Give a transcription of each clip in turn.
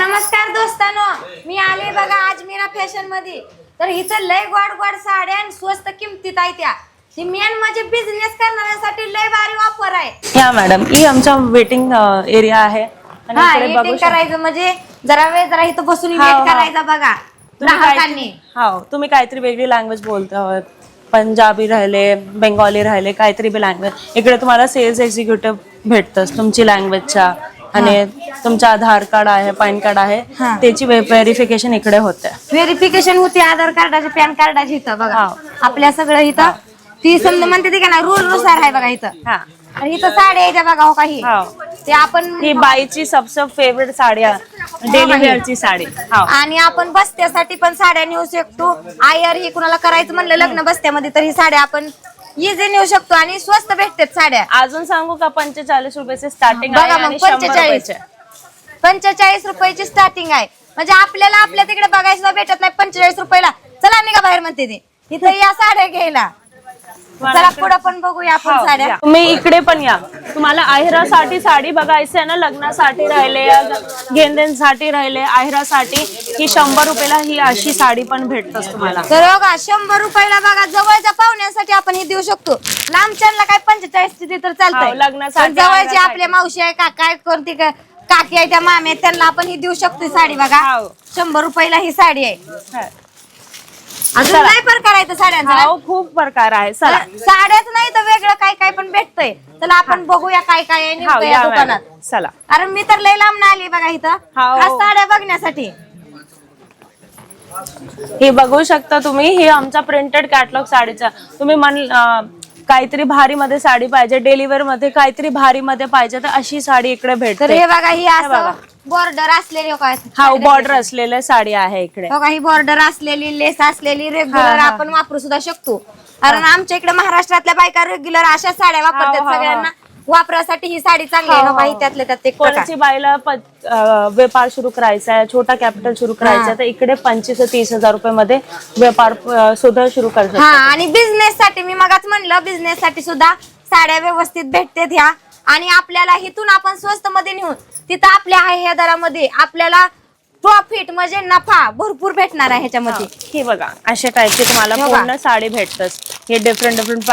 नमस्कार दोस्तानो. मी आले बघा आज मीना फॅशनमध्ये तर इथं लय गोड गोड साड्या आणि स्वस्त किमतीत आहे त्या. ही मेन म्हणजे बिझनेस करणाऱ्यासाठी लय भारी ऑफर आहे. या मॅडम ही आमचा वेटिंग एरिया आहे. आणि हा इकडे बघू eating करायचं म्हणजे जरा वेळ जरा इथं बसून हा, वेट हा. करायचा बघा. तुम्ही ग्राहकांनी. काहीतरी- हो तुम्ही काहीतरी वेगळी लँग्वेज बोलता पंजाबी राहिले बेंगॉली राहिले काहीतरी बी लँग्वेज इकडे तुम्हाला सेल्स एक्झिक्युटिव्ह भेटतच तुमची लँग्वेजच्या आणि तुमचं आधार कार्ड आहे पॅन कार्ड आहे हा. त्याची व्हेरिफिकेशन इकडे होते. व्हेरिफिकेशन होती आधार कार्डाची पॅन कार्डाची इथं बघा. हा. आपल्या सगळं इथं. ती समजा म्हणते ती का ना रूल नुसार आहे बघा इथं. हा. आणि इथं साड्या येत्या बघा हो काही. हो. ते आपण ही बाईची सबसे फेवरेट साडी डेली वेअरची साडी. हो. आणि आपण बस्त्यासाठी पण साड्या नेऊ शकतो. आयर ही कुणाला करायचं म्हणलं लग्न बस्त्यामध्ये तर ही साड्या आपण इझी नेऊ शकतो आणि स्वस्त भेटतात साड्या. अजून सांगू का पंचेचाळीस रुपयाचे स्टार्टिंग बघा मग आणि शंभर 45. रुपयाचे. पंचेचाळीस रुपयाची स्टार्टिंग आहे. म्हणजे आपल्याला आपल्या तिकडे बघायला सुद्धा भेटत नाही पंचेचाळीस रुपयाला. चला निघा बाहेर म्हणते ते? इथं या साड्या घ्यायला. चला पुढे पण बघूया आपण हो, साड्या. तुम्ही इकडे पण या. तुम्हाला आहेरासाठी साडी बघायची आहे ना लग्नासाठी राहिले गेंद्यांसाठी राहिले आहेरासाठी ही शंभर रुपयाला ही अशी साडी पण भेटतच तुम्हाला तर बघा शंभर रुपयाला बघा जवळच्या पाहुण्यांसाठी आपण हे देऊ शकतो लांबच्यांना काय पंचेचाळीस ची तर चालतंय लग्नासाठी, जवळची. आपल्या मावशी आहे काका आहे कोणती का- काकी आहे त्या मामे त्यांना आपण ही देऊ शकतो साडी बघा हो. शंभर रुपयाला ही साडी आहे. अजून. नाही प्रकार आहे साड्यांचा. हो खूप प्रकार आहे. चला. साड्याच नाही तर वेगळं काय काय पण भेटतंय. चला आपण बघूया काय काय आहे नेमकं या या दुकानात. मॅडम. चला. अरे मी तर लय लांब आली बघा इथं. हो. खास साड्या बघण्यासाठी. हे बघू शकता तुम्ही हे आमचा प्रिंटेड कॅटलॉग साडीचा. तुम्ही मन अं, काहीतरी भारी मध्ये साडी पाहिजे डेलिव्हरमध्ये काहीतरी भारी मध्ये पाहिजे तर अशी साडी इकडे तर भेटते. हे बघा ही बघा. असं बॉर्डर असलेली हो काय हा बॉर्डर असलेल्या साडी आहे इकडे. बघा ही बॉर्डर असलेली लेस असलेली रेग्युलर हा. आपण वापरू सुद्धा शकतो. कारण आमच्या इकडे महाराष्ट्रातल्या बायका रेग्युलर अशा साड्या वापरतात. हा, सगळ्यांना वापरासाठी ही साडी चांगली आहे. हा, बघा हा. ही त्यातले त्यात एक प्रकार. कोणाची प- अं, व्यापार सुरू करायचा आहे छोटा कॅपिटल सुरू करायचा आहे तर इकडे पंचवीस ते तीस हजार रुपये मध्ये व्यापार अं, सुद्धा सुरू करू हा शकतो. आणि बिझनेस साठी मी मगाच म्हणलं बिझनेस साठी सुद्धा साड्या व्यवस्थित भेटतात ह्या. आणि आपल्याला इथून आपण स्वस्त मध्ये नेऊन तिथं आपल्या आहे ह्या दरामध्ये आपल्याला प्रॉफिट म्हणजे नफा भरपूर भेटणार आहे ह्याच्यामध्ये हे बघा अशा टाईपची तुम्हाला हे बघा. पूर्ण साडी भेटतच हे डिफरंट डिफरंट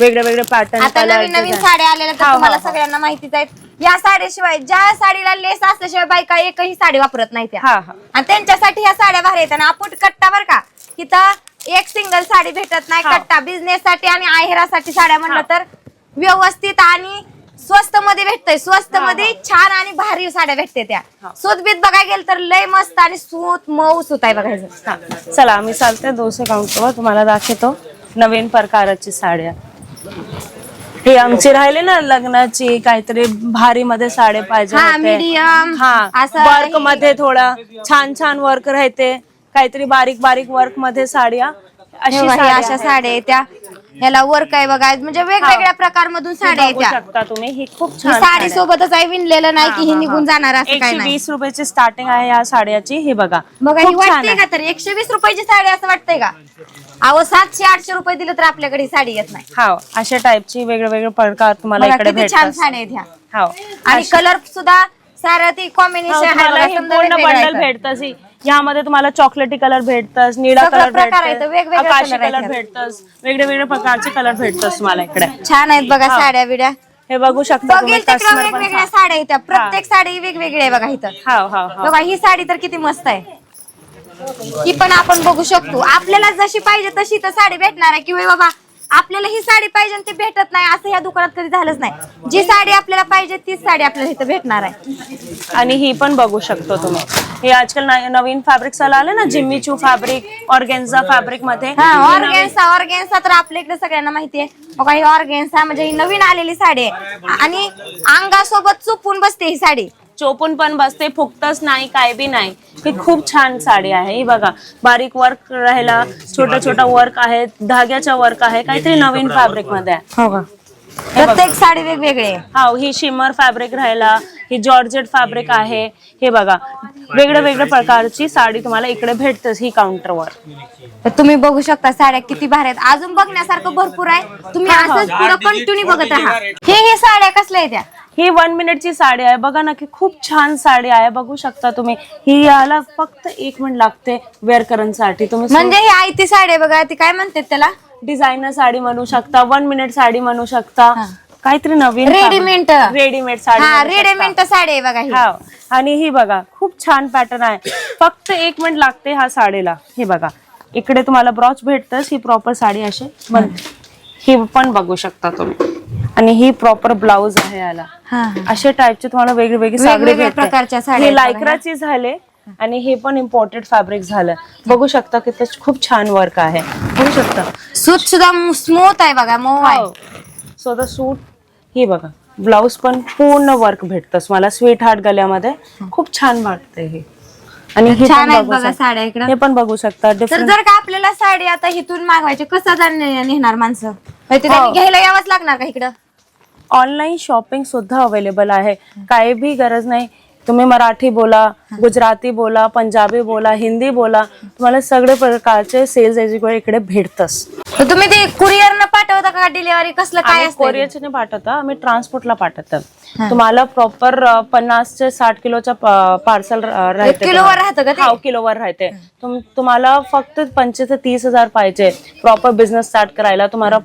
वेगळे वेगळे पॅटर्न आता नवीन नवीन साड्या आलेल्या तर हा, तुम्हाला हा. सगळ्यांना माहितीच आहेत या साडीशिवाय ज्या साडीला लेस असल्याशिवाय बायका एकही साडी वापरत नाही त्या हा हा आणि त्यांच्यासाठी ह्या साड्या भारी आहेत आणि आपण कट्टा बर का तिथं एक सिंगल साडी भेटत नाही हा. कट्टा बिझनेस साठी आणि आहेरासाठी साड्या म्हणलं हा. तर व्यवस्थित आणि स्वस्त मध्ये भेटतंय स्वस्त. मध्ये छान आणि भारी साड्या भेटते त्या. सूत बीत बघायला गेलं तर लय मस्त आणि सूत मऊ सूत आहे बघायचं. चला मी चालते दोनशे काउंटरवर तुम्हाला दाखवतो. नवीन प्रकाराची साड्या. हे आमची राहिले ना लग्नाची काहीतरी भारी मध्ये साडे पाहिजे हा, होते. medium, हा असं वर्क ही- मध्ये थोडा छान छान वर्क राहते. काहीतरी बारीक बारीक वर्कमध्ये साड्या. अशी हे अशा. साड्या त्या. ह्याला वर्क आहे बघा म्हणजे वेगवेगळ्या प्रकार मधून हे साड्या बघू शकता तुम्ही. ही खूप छान साडी सोबतच आहे विणलेलं नाही की ही निघून जाणार असं काय एकशे नाही वीस रुपयाची स्टार्टिंग आहे या साड्याची. हे बघा. बघा ही खूप छान वाटते आहे. का तर? एकशे वीस रुपयाची साडी असं वाटतंय का? अहो सातशे आठशे रुपये दिले तर आपल्याकडे ही साडी येत नाही. हा अशा टाईपची वेगळे वेगळे प्रकार तुम्हाला बघा इकडे किती छान भेटतात. साड्या आहेत ह्या. हो आणि कलर सुद्धा सारं ती कॉम्बिनेशन तुम्हाला हे पूर्ण बंडल भेटतच यामध्ये तुम्हाला चॉकलेटी कलर भेटतच निळा सगळं कलर प्रकार आहेत, भेटत वेगवेगळे आकाशी color आहेत कलर यात. भेटतच वेगळे वेगळे प्रकारचे कलर भेटतच तुम्हाला इकडे छान आहेत बघा. साड्या बिड्या हे बघू शकता तुम्ही बघेल तिकडे customer पण वेगवेगळ्या. साड्या आहेत त्या. प्रत्येक साडी वेगवेगळी आहे बघा इथं हा हा हा बघा ही साडी तर किती मस्त आहे ही पण आपण बघू शकतो आपल्याला जशी पाहिजे तशी तर साडी भेटणार आहे किंवा बाबा आपल्याला ही साडी पाहिजे आणि ती भेटत नाही असं या दुकानात कधी झालंच नाही. जी साडी आपल्याला पाहिजे तीच साडी आपल्याला इथं भेटणार आहे. आणि ही पण बघू शकतो तुम्ही. हे आजकाल न- नवीन फॅब्रिक आले ना जिम्मीचू फॅब्रिक ऑर्गेन्झा फॅब्रिकमध्ये. हा ऑर्गेन्सा ऑर्गेन्सा तर आपल्या इकडे सगळ्यांना माहिती आहे. बघा ही ऑर्गेन्सा म्हणजे ही नवीन आलेली साडी आहे. आणि अंगासोबत चुपून बसते ही साडी. चोपून पण बसते फुकतच नाही काय बी नाही. ही खूप छान साडी आहे. ही बघा बारीक वर्क राहिला छोटा छोटा वर्क आहे धाग्याचा वर्क आहे काहीतरी नवीन फॅब्रिकमध्ये आहे. हो का. प्रत्येक साडी वेगवेगळी आहे. हा ही शिमर फॅब्रिक राहिला ही जॉर्जेट फॅब्रिक आहे हे बघा. वेगळ्या वेगळ्या प्रकारची साडी तुम्हाला इकडे भेटतेच ही काउंटरवर तर तुम्ही बघू शकता साड्या किती भारी आहेत. अजून बघण्यासारखं भरपूर आहे. तुम्ही असंच पुढे कंटिन्यू बघत राहा. हे हे साड्या कसल्या आहेत त्या ही वन मिनिटची साडी आहे. बघा ना की खूप छान साडी आहे. बघू शकता तुम्ही. ही याला फक्त एक मिनिट लागते वेअर करण्यासाठी तुम्ही म्हणजे ही आयती साडी आहे बघा. ती काय म्हणतात त्याला? डिझायनर साडी म्हणू शकता वन मिनिट साडी म्हणू शकता हा. काहीतरी नवीन रेडीमेड रेडीमेड साडी हा. रेडीमेड साडी आहे बघा ही. हा. आणि ही बघा खूप छान पॅटर्न आहे. फक्त एक मिनिट लागते ह्या साडीला. हे बघा इकडे तुम्हाला ब्रॉच भेटतच ही प्रॉपर साडी अशी. बनते ही. पण बघू शकता तुम्ही. आणि ही प्रॉपर ब्लाउज आहे याला. हा, हा. अशा टाईपची तुम्हाला वेगळी वेगळी साडी वेगवेगळ्या भेटते. प्रकारच्या साड्या हे आहेत बघा लायक्राची झाले. आणि हे पण इम्पोर्टेड फॅब्रिक झालं. बघू शकता की खूप छान वर्क आहे. बघू शकता. सूत सुद्धा स्मूथ आहे बघा मऊ आहे. सो द सूट ही बघा. ब्लाउज पण पूर्ण वर्क भेटतं मला स्वीट हार्ट गल्यामध्ये खूप छान वाटते हे. आणि हे छान पण आहेत बघू बघा शकता. साड्या इकडं. हे पण बघू शकता. तर जर का आपल्याला साडी आता इथून मागवायची कसं जाणे- नेणार माणसं? हो. घ्यायला यावंच लागणार का इकडं? ऑनलाईन शॉपिंग सुद्धा अवेलेबल आहे. काही भी गरज नाही. तुम्ही मराठी बोला गुजराती बोला पंजाबी बोला हिंदी बोला तुम्हाला सगळे प्रकारचे सेल्स एज्युकेट इकडे भेटतच तर तुम्ही ते कुरिअर न पाठवता का डिलिव्हरी कसलं काय असतं कोरियरचे नाही पाठवता आम्ही ट्रान्सपोर्टला पाठवतो. तुम्हाला प्रॉपर पन्नास ते साठ किलोचा पार्सल राहते किलोवर राहतं का ते? किलोवर राहते. तुम- तुम्हाला फक्त पंचवीस ते तीस हजार पाहिजे. प्रॉपर बिझनेस स्टार्ट करायला तुम्हाला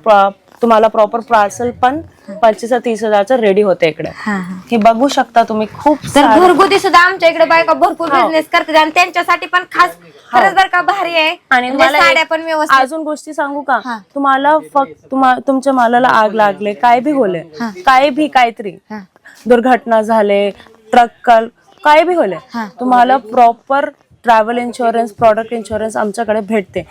तुम्हाला प्रॉपर पार्सल पण पंचवीस ते तीस हजारचं रेडी होते इकडे. हा, बघू शकता तुम्ही खूप तर घरगुती सुद्धा आमच्या इकडे बायका भरपूर बिझनेस करतात आणि त्यांच्यासाठी पण खास खरंच बरं का भारी आहे. आणि म्हणजे साड्या पण व्यवस्थित अजून गोष्टी सांगू का. तुम्हाला फक्त तुमच्या मालाला आग लागले काय बी होले काय भी काहीतरी. दुर्घटना झाले ट्रक कल काय बी होले. तुम्हाला proper travel insurance product insurance आमच्याकडे भेटते.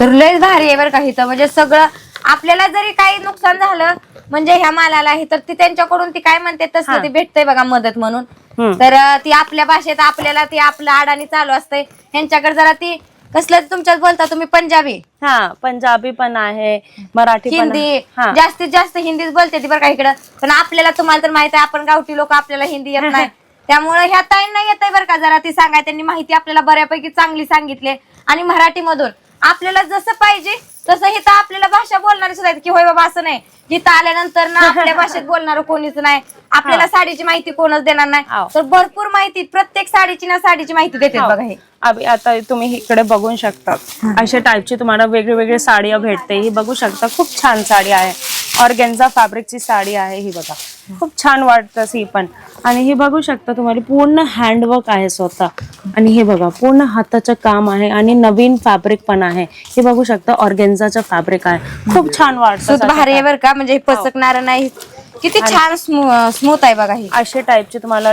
तर लयच भारी आहे बरं का इथं म्हणजे सगळं आपल्याला जरी काही नुकसान झालं म्हणजे ह्या मालाला आहे तर ती त्यांच्याकडून ती काय म्हणते तसं ती भेटतंय बघा मदत म्हणून. हम्म. तर अं, ती आपल्या भाषेत आपल्याला ती आपलं अडाणी चालू असते ह्यांच्याकडे जरा ती कसलं तुमच्यात बोलता तुम्ही पंजाबी? हा पंजाबी पण आहे मराठी पण हिंदी. आहे. हा. जास्तीत जास्त हिंदीच बोलते ती बरं का इकडं. पण आपल्याला तुम्हाला तर माहीत आहे आपण गावठी लोक आपल्याला हिंदी येत नाही. त्यामुळे ह्या ताईंना येत बरं का जरा ती सांगाय. त्यांनी माहिती आपल्याला बऱ्यापैकी चांगली सांगितली आणि मराठीमधून आपल्याला जसं पाहिजे तसं हे तर आपल्याला भाषा बोलणारी सुद्धा आहेत की होय बाबा असं नाही. जिथं आल्यानंतर ना आपल्या भाषेत बोलणार कोणीच नाही. आपल्याला साडीची माहिती कोणच देणार नाही. तर भरपूर माहिती प्रत्येक साडीची ना साडीची माहिती देते बघा हे. अभि- आता तुम्ही इकडे बघू शकता. अशा टाईपची तुम्हाला वेगळे वेगळे साड्या भेटते. ही बघू शकता. खूप छान साडी आहे. ऑर्गेन्झा फॅब्रिकची साडी आहे ही बघा. खूप छान वाटतं ही पण. आणि ही बघू शकता तुम्हाला पूर्ण हँडवर्क आहे स्वतः. आणि हे बघा पूर्ण हाताचं काम आहे आणि नवीन फॅब्रिक पण आहे. हे बघू शकता ऑर्गेन्झाचं फॅब्रिक आहे. खूप छान वाटतं सूत भारी आहे बरं का? म्हणजे हे पसकणार नाही. किती छान स्मूथ आहे बघा ही. अशा टाईपचे तुम्हाला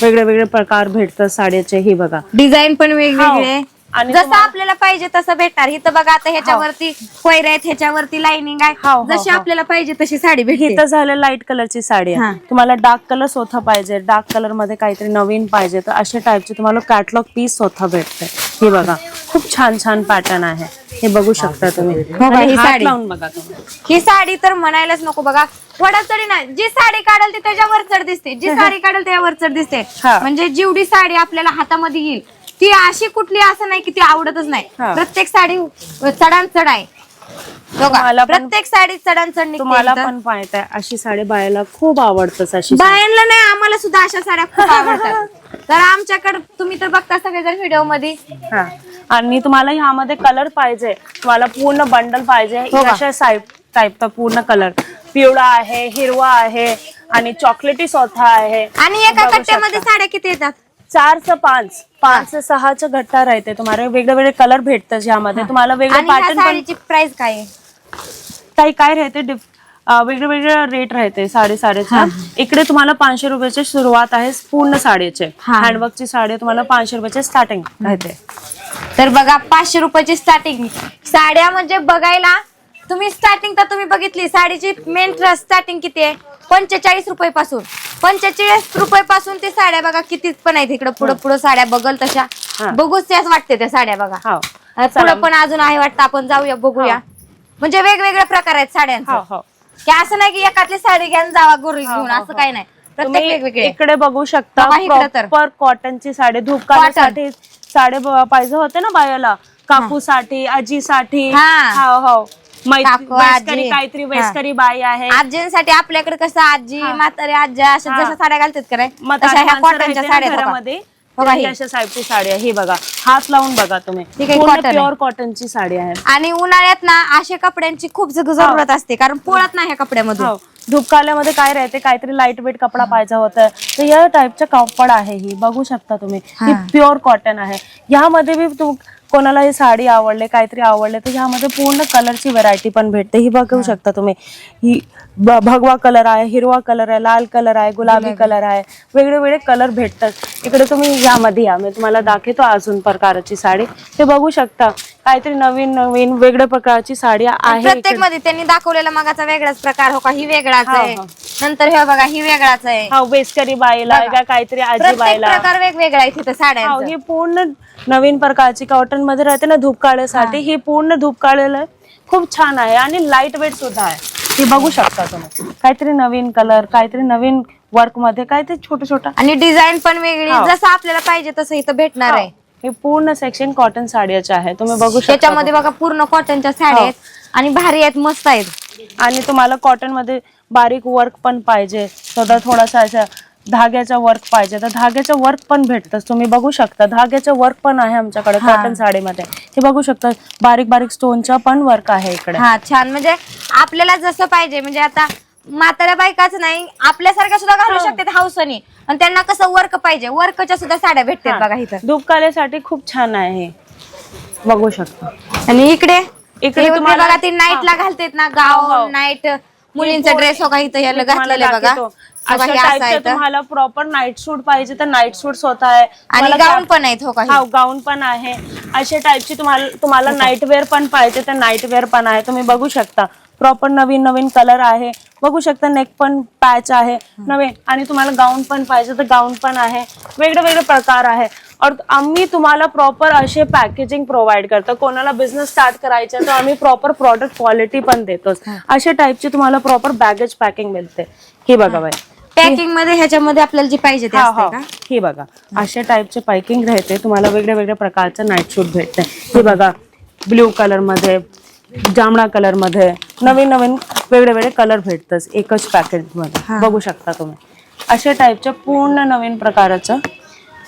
वेगळे वेगळे प्रकार भेटतात साड्याचे हे बघा. डिझाईन पण वेगवेगळे. हो. आणि जसं तुम्हाला- आपल्याला पाहिजे तसं भेटणार. इथं बघा आता ह्याच्यावरती कोयरे आहेत ह्याच्यावरती लाइनिंग हो, आहे. हो, जशी हो. आपल्याला पाहिजे तशी साडी ही भेटते. तर झालं लाइट कलरची साडी हा. आहे तुम्हाला डार्क कलर स्वतः पाहिजे. डार्क कलरमध्ये काहीतरी नवीन पाहिजे. तर अशा टाईपचे तुम्हाला कॅटलॉग पीस स्वतः भेटते. हे बघा. खूप छान छान पॅटर्न आहे. हे बघू शकता तुम्ही. आणि ही हात साडी. लावून बघा तुम्ही. ही साडी तर म्हणायलाच नको बघा. वडा चढी नाही. जी साडी काढल ती त्याच्यावर चढ दिसते. जी साडी काढल त्याच्यावर चढ दिसते. हा. म्हणजे जेवढी साडी आपल्याला हातामध्ये येईल ती अशी कुठली असं नाही की ती आवडतच नाही हा. प्रत्येक साडी चढान चढ आहे बघा तुम्हाला पण- प्रत्येक साडी चढान चढ तुम्हाला. पण माहीत आहे अशी साडी बायला खूप आवडतच अशी साडी. बायांना नाही आम्हाला सुद्धा अशा साड्या खूप आवडतात तर आमच्याकडे तुम्ही तर बघता सगळेजण व्हिडिओमध्ये हा आणि तुम्हाला ह्यामध्ये कलर पाहिजे तुम्हाला पूर्ण बंडल पाहिजे हो का? अशा साईप टाईपचा पूर्ण कलर पिवळा आहे हिरवा आहे आणि चॉकलेटी स्वतः आहे आणि एका बघू कट्ट्यामध्ये. साड्या किती येतात चार से पाच पाच से सहाचा घट्टा राहते तुम्हाला. वेगळे वेगळे कलर भेटतात ह्यामध्ये तुम्हाला वेगळे आणि ह्या पॅटर्न पण साडीची प्राइस काय आहे? काही काय राहते वेगळे वेगळे रेट राहते साडे साडेचा इकडे तुम्हाला पाचशे रुपयाची सुरुवात आहे पूर्ण साडीचे. हा. हँडवर्कची साडी तुम्हाला पाचशे रुपयाचे स्टार्टिंग राहते. तर बघा पाचशे रुपयाची स्टार्टिंग साड्या म्हणजे बघायला तुम्ही स्टार्टिंग तर तुम्ही बघितली. साडीची मेन स्टार्टिंग किती आहे? पंचेचाळीस रुपये पासून पंचेचाळीस रुपये पासून ते साड्या बघा किती पण आहेत. इकडे पुढे पुढे साड्या बघल तशा. हा. बघूच त्याच वाटते त्या साड्या बघा. हो. पुढे पण अजून आहे वाटतं आपण जाऊया बघूया. म्हणजे वेगवेगळे प्रकार आहेत साड्यांचे. हो हो. की असं नाही की एकातली साडी घ्या जावा गुरु घेऊन असं काही नाही. प्रत्येक वेगवेगळे. इकडे बघू शकता. प्रॉपर कॉटनची साडी धूपकासाठी साडे पाहिजे होते ना बायाला? काकूसाठी आजीसाठी. हा. हो. काकू, आजी. काहीतरी. वेस्करी बाई आहे. आजींसाठी आपल्याकडे कसं आजी म्हातारे आज्या अशा. जशा साड्या घालतात का नाही? तशा ह्या कॉटनच्या ना साड्या आहेत बघा. घरामध्ये. बघा ही. अशा साडी आहे. ही बघा. हात लावून बघा तुम्ही. ही काही पूर्ण cotton आहे. प्युअर कॉटनची साडी आहे. आणि उन्हाळ्यात ना अशा कपड्यांची खूप जग- जरूरत असते. कारण पोळत नाही ह्या कपड्यामधून. हो. धुपकाल्यामध्ये काय राहते? काहीतरी लाइट वेट कपडा पाहिजे होतं. तर या टाईपचं कापड आहे ही. बघू शकता तुम्ही. ही हा. प्युअर कॉटन आहे. ह्यामध्ये बी तू कोणाला ही साडी आवडले काहीतरी आवडले तर ह्यामध्ये पूर्ण कलरची व्हरायटी पण भेटते. ही बघू शकता तुम्ही. ही भगवा कलर आहे हिरवा कलर आहे लाल कलर आहे गुलाबी कलर आहे. वेगळे वेगळे कलर भेटतात. इकडे तुम्ही यामध्ये या. मी तुम्हाला दाखवतो अजून प्रकारची साडी. ते बघू शकता. काहीतरी नवीन नवीन वेगळ्या प्रकारची साडी आहे प्रत्येक. मध्ये त्यांनी दाखवलेला मगाचा वेगळाच प्रकार हो का? ही वेगळाच आहे. नंतर हे बघा ही वेगळाच आहे. हा वेस्करी बाईला काहीतरी आजी बाईला प्रकार वेगवेगळा आहे तिथं साड्यांचा. ही पूर्ण नवीन प्रकारची कॉटनमध्ये राहते ना धूपकाळ्यासाठी. ही. पूर्ण धूपकाळ्याला खूप छान आहे आणि लाइट वेट सुद्धा आहे. ती बघू शकता तुम्ही. काहीतरी नवीन कलर काहीतरी नवीन वर्कमध्ये काहीतरी छोटं छोटं. आणि डिझाईन पण वेगळी. हो. जसं आपल्याला पाहिजे तसं इथं भेटणार आहे. हे पूर्ण सेक्शन कॉटन साडीचे आहे तुम्ही बघू शकता त्याच्यामध्ये बघा पूर्ण कॉटनच्या साड्या हो. आहेत आणि भारी आहेत मस्त आहेत. आणि तुम्हाला कॉटनमध्ये बारीक वर्क पण पाहिजे. थोडा थोडासा असं धाग्याचा वर्क पाहिजे. तर धाग्याचं वर्क पण भेटतं तुम्ही बघू शकता. धाग्याचं वर्क पण आहे आमच्याकडे हा. कॉटन साडीमध्ये. हे बगू शकता बारीक बारीक स्टोनचा पण वर्क आहे इकडे. हा छान. म्हणजे आपल्याला जसं पाहिजे म्हणजे आता म्हाताऱ्या बायकाच नाही आपल्यासारख्या सुद्धा घालू हो. शकतात हाऊसनी. आणि त्यांना कसं वर्क पाहिजे? वर्कच्या सुद्धा साड्या भेटतात बघा इथं. धूपकाल्यासाठी खूप छान आहे. हे बघू शकता. आणि इकडे? इकडे तुम्हाला- बघा ती नाईटला घालतात ना हो, हो. गाव नाईट मुलींचा ड्रेस हो का इथं याला मी तुम्हाला घातलेलं बघा. दाखवतो. बघा, अशा हे असं आहे टाईपचं तर. तुम्हाला प्रॉपर नाईट सूट पाहिजे तर नाईट सूट स्वतः आहे. आणि तुम्हाला गाऊन पण आहेत? हा गाऊन पण आहे. अशा टाईपची तुम्हाला तुम्हाला नाईट वेअर पण पाहिजे तर नाईट वेअर पण आहे. तुम्ही बघू शकता. प्रॉपर नवीन नवीन कलर आहे. बघू शकता नेक पण पॅच आहे. नवीन आणि तुम्हाला गाऊन पण पाहिजे तर गाऊन पण आहे. वेगळे वेगळे प्रकार आहे. और आम्ही तुम्हाला प्रॉपर असे पॅकेजिंग प्रोव्हाइड करतो. कोणाला बिझनेस स्टार्ट करायचा तर आम्ही प्रॉपर प्रॉडक्ट क्वालिटी पण देतो अशा टाईपची तुम्हाला प्रॉपर बॅगेज पॅकिंग मिळते. ही बघा बाई. पॅकिंगमध्ये ह्याच्यामध्ये आपल्याला जे पाहिजे ते हा हा. का? ही बघा अशा टाईपचे पॅकिंग राहते. तुम्हाला वेगळ्या वेगळ्या प्रकारचं नाईट शूट भेटते. हे बघा ब्ल्यू कलरमध्ये जांभळा कलरमध्ये नवीन नवीन वेगळे वेगळे कलर भेटतात एकच पॅकेटमध्ये. हा. बघू शकता तुम्ही. अशा टाईपच्या पूर्ण नवीन प्रकारचं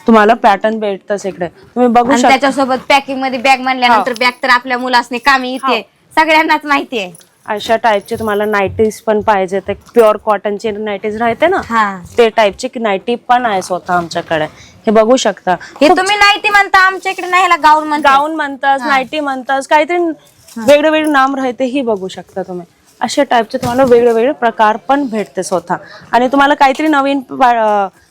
तुम्हाला पॅटर्न भेटतच इकडे. तुम्ही बघू आणि शकता. त्याच्यासोबत पॅकिंगमध्ये बॅग म्हणल्यानंतर बॅग तर आपल्या मुलासने कामी येते. सगळ्यांनाच माहिती आहे अशा टाईपचे तुम्हाला नाईटीज पण पाहिजे. ते प्युअर कॉटनचे नाईटीज राहते ना? हा. ते टाईपची नाईटी पण आहे स्वतः आमच्याकडे. हे बघू शकता. हे तुम्ही नाईटी म्हणता आमच्या इकडे नाही ह्याला गाऊन म्हणता गाऊन म्हणतास नाईटी म्हणतास काहीतरी वेगळे वेगळे नाम राहते ही बघू शकता तुम्ही. अशा टाईपचे तुम्हाला वेगळे वेगळे प्रकार पण भेटते स्वतः. आणि तुम्हाला काहीतरी नवीन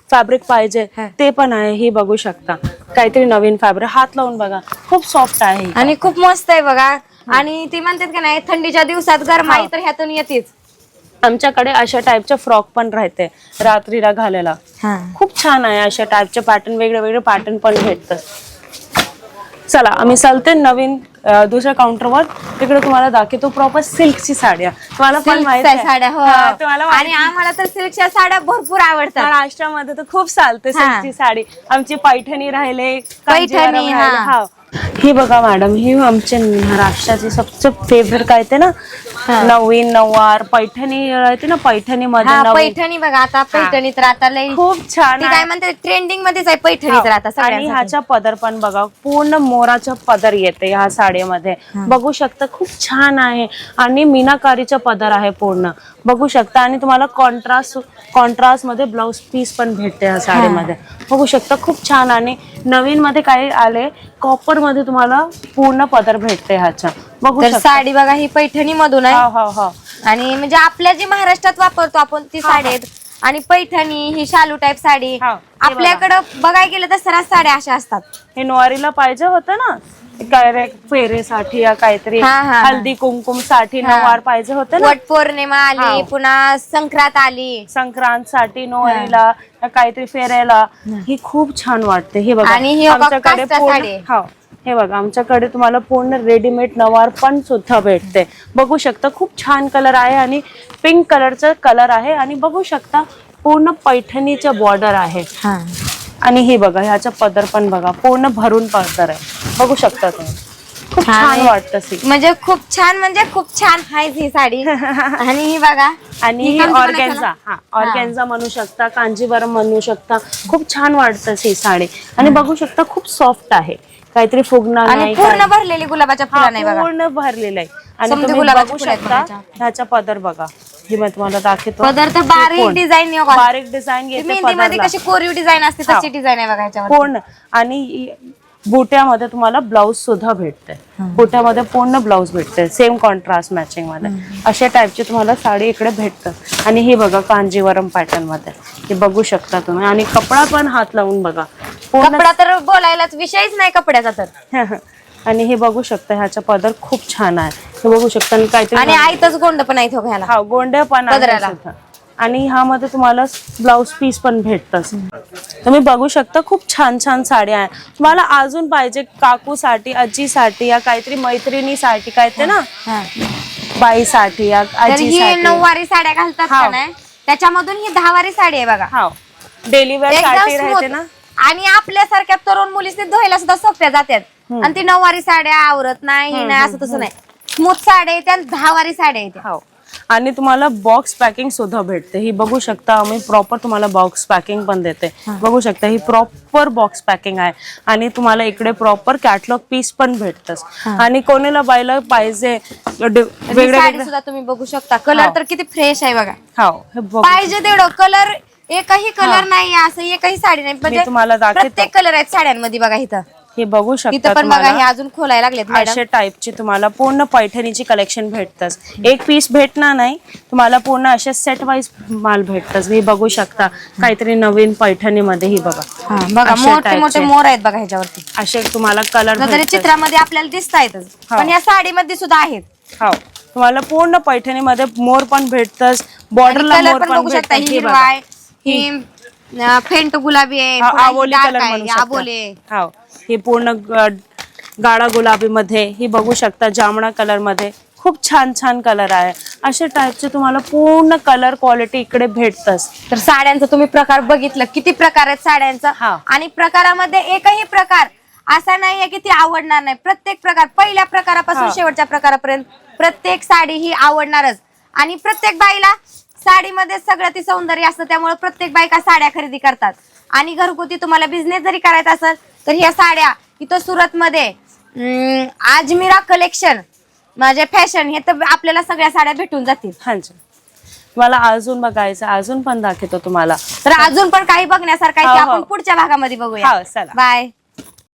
फॅब्रिक पाहिजे. ते पण आहे ही बघू शकता. काहीतरी नवीन फॅब्रिक हात लावून बघा. खूप सॉफ्ट आहे. आणि खूप मस्त आहे बघा. आणि ती म्हणतात का नाही थंडीच्या दिवसात गरमाई तर ह्यातून येतेच. आमच्याकडे अशा टाईपचे फ्रॉक पण राहते रात्रीला घालायला. खूप छान आहे अशा टाईपचे पॅटर्न वेगळे वेगळे पॅटर्न पण भेटतात. चला आम्ही चालते नवीन दुसऱ्या काउंटरवर तिकडे तुम्हाला दाखवतो प्रॉपर सिल्कची साड्या. तुम्हाला पण माहिती साड्या हो. तुम्हाला आणि आम्हाला तर सिल्कच्या साड्या भरपूर आवडतात. महाराष्ट्रामध्ये तर खूप चालते. सिल्कची साडी. आमची पैठणी राहिले पैठणी. हा. हे बघा मॅडम ही आमच्या महाराष्ट्राची सबसे फेवरेट काय ते ना नवीन नऊवार पैठणी राहते ना पैठणी मध्ये हा नवीन. पैठणी बघा आता पैठणी तर आता लई. खूप छान ती आहे. काय म्हणते ट्रेंडिंग मध्येच आहे पैठणी तर आता आणि सगळ्यांसाठी. ह्याचा पदर पण बघा पूर्ण मोराचा पदर येते ह्या साडीमध्ये. बघू शकता खूप छान आहे. आणि मीनाकारीचा पदर आहे पूर्ण. बघू शकता आणि तुम्हाला कॉन्ट्रास्ट कॉन्ट्रास्टमध्ये ब्लाउज पीस पण भेटते ह्या साडीमध्ये. बघू शकता खूप छान. आणि नवीन मध्ये काय आले कॉपरमध्ये तुम्हाला पूर्ण पदर भेटते ह्याचा बघू तर शकता. साडी बघा ही पैठणी मधून आहे. हा हा हा. आणि म्हणजे आपल्या जी महाराष्ट्रात वापरतो आपण ती साडी आहेत. आणि पैठणी ही शालू टाईप साडी. हा, आपल्याकडं बघायला गेलं तर सरास साड्या अशा असतात. हे नवारीला पाहिजे होतं ना? काय रे फेरेसाठी या काहीतरी हा, हा, हा. हल्दी कुंकुमसाठी हा. नवार पाहिजे होते ना? वट पौर्णिमा आली हा. पुन्हा संक्रांत आली. संक्रांत साठी नोवारीला या काहीतरी फेरायला. ही. खूप छान वाटते. हे बघा आणि ही बघा आमच्याकडे काष्टा पूर्ण- साडी. आहे. हो. हे बघा आमच्याकडे तुम्हाला पूर्ण रेडीमेड नवार पण सुद्धा भेटते. बघू शकता खूप छान कलर आहे आणि पिंक कलरचा कलर आहे आणि बघू शकता पूर्ण पैठणीच्या बॉर्डर आहे. हा. आणि हे बघा ह्याचा पदर पण बघा पूर्ण भरून पदर आहे. बघू शकता तुम्ही. खूप छान आहे. वाटतं म्हणजे खूप छान म्हणजे खूप छान आहे ही साडी. आणि ही बघा आणि ही ही कोणती ऑर्गॅन्झा हा ऑर्गॅन्झा म्हणू शकता कांजीवरम म्हणू शकता. खूप छान वाटतं ही साडी. आणि बघू शकता खूप सॉफ्ट आहे. काहीतरी फुगणार आणि नाही पूर्ण काय- भरलेली गुलाबाच्या हा, बघा. पूर्ण भरलेलं आहे. आणि तुम्ही गुलाबाची बघू फुलं आहेत शकता बघा. ह्याचा पदर बघा. हे मी तुम्हाला दाखवतो. बारीक? डिझाईन बारीक डिझाईन येते मेहंदी मध्ये पदरला. कशी कोरीव डिझाईन असते हा. तशी डिझाईन आहे बघा ह्याच्यावर पूर्ण आणि बुट्यामध्ये तुम्हाला ब्लाऊज सुद्धा भेटते. बुट्यामध्ये पूर्ण ब्लाऊज भेटते. सेम कॉन्ट्रास्ट मॅचिंगमध्ये. अशा टाईपची तुम्हाला साडी इकडे भेटतं. आणि ही बघा कांजीवरम पॅटर्नमध्ये. हे बघू शकता तुम्ही. आणि कपडा पण हात लावून बघा. कपडा तर बोलायलाच विषयच नाही कपड्याचा तर. आणि हे बघू शकता ह्याचा पदर खूप छान आहे. हे बघू शकता आणि काहीतरी आणि आईतच गोंड पण आहे घ्यायला हा गोंड्या पण आहे आणि ह्यामध्ये तुम्हाला ब्लाउज पीस पण भेटतच. तुम्ही बघू शकता खूप छान छान साड्या आहे. तुम्हाला अजून पाहिजे काकूसाठी आजीसाठी या काहीतरी मैत्रिणीसाठी काय ते ना. बाईसाठी या आजीसाठी नऊवारी साड्या घालतात. का नाही? त्याच्यामधून ही दहावारी साडी आहे बघा. हा डेली वेअरसाठी राहते. ना? आणि आपल्यासारख्या तरुण मुलीसनी धुवायला सुद्धा सोप्या जातात आणि ती नऊवारी साड्या आवरत नाही नाही असं तसं नाही. स्मूथ साड्या आणि दहावारी साड्या येत्या. हो आणि तुम्हाला बॉक्स पॅकिंग सुद्धा भेटते. ही बघू शकता आम्ही प्रॉपर तुम्हाला बॉक्स पॅकिंग पण देते. बघू शकता ही प्रॉपर बॉक्स पॅकिंग आहे. आणि तुम्हाला इकडे प्रॉपर कॅटलॉग पीस पण भेटतच. आणि कोणाला बायला पाहिजे सुद्धा तुम्ही बघू शकता. कलर. तर किती फ्रेश आहे बघा. हो पाहिजे तेवढं. कलर एकही कलर नाही असं एकही साडी नाही. म्हणजे तुम्हाला. प्रत्येक कलर आहेत साड्यांमध्ये बघा इथं. हे बघू शकता पण बघा हे तुम्हाला अजून खोलायला लागलेत मॅडम अशा टाईपची तुम्हाला पूर्ण पैठणीची कलेक्शन भेटतच. एक पीस भेटणार नाही. तुम्हाला पूर्ण अशा सेट वाईज माल भेटतच. हे बघू शकता. काहीतरी नवीन पैठणीमध्ये ही बघा. हा, बघा अशा मोठे मोठे चे. मोर आहेत बघा ह्याच्यावरती. असे तुम्हाला कलर तरी चित्रामध्ये आपल्याला दिसत आहेतच हो. पण या साडीमध्ये सुद्धा आहेत. हो. तुम्हाला पूर्ण पैठणीमध्ये मोर पण भेटतच. बॉर्डरला कलर मोर पण पण बघू शकता. भेटतात. ही हिरवा बघा. आहे अं, फेंट गुलाबी आहे हा, ही dark कलर आहे, म्हणू शकता. आबोली आहे. हो. ही पूर्ण ग- गाळा गुलाबी मध्ये ही बघू शकता जांभळा कलरमध्ये खूप छान छान कलर आहे. अशा टाईपचे तुम्हाला पूर्ण कलर क्वालिटी इकडे भेटतच. तर साड्यांचा तुम्ही प्रकार बघितलं. किती प्रकार आहेत साड्यांचा? हा. आणि प्रकारामध्ये एकही प्रकार असा नाहीये की ती आवडणार नाही. प्रत्येक प्रकार पहिल्या प्रकारापासून. शेवटच्या प्रकारापर्यंत प्रत्येक साडी ही आवडणारच. आणि प्रत्येक बाईला साडीमध्ये सगळं ती सौंदर्य असतं त्यामुळे प्रत्येक बायका साड्या खरेदी करतात. आणि घरगुती तुम्हाला बिझनेस जरी करायचा असेल तर ह्या साड्या इथं सुरतमध्ये आजमिरा कलेक्शन म्हणजे फॅशन हे तर आपल्याला सगळ्या साड्या भेटून जातील. हांजी. मला अजून बघायचं अजून पण दाखवतो तुम्हाला. तर अजून पण काही बघण्यासारखं आहे ते हो, हो. आपण पुढच्या भागामध्ये बघूया. हो, चला. बाय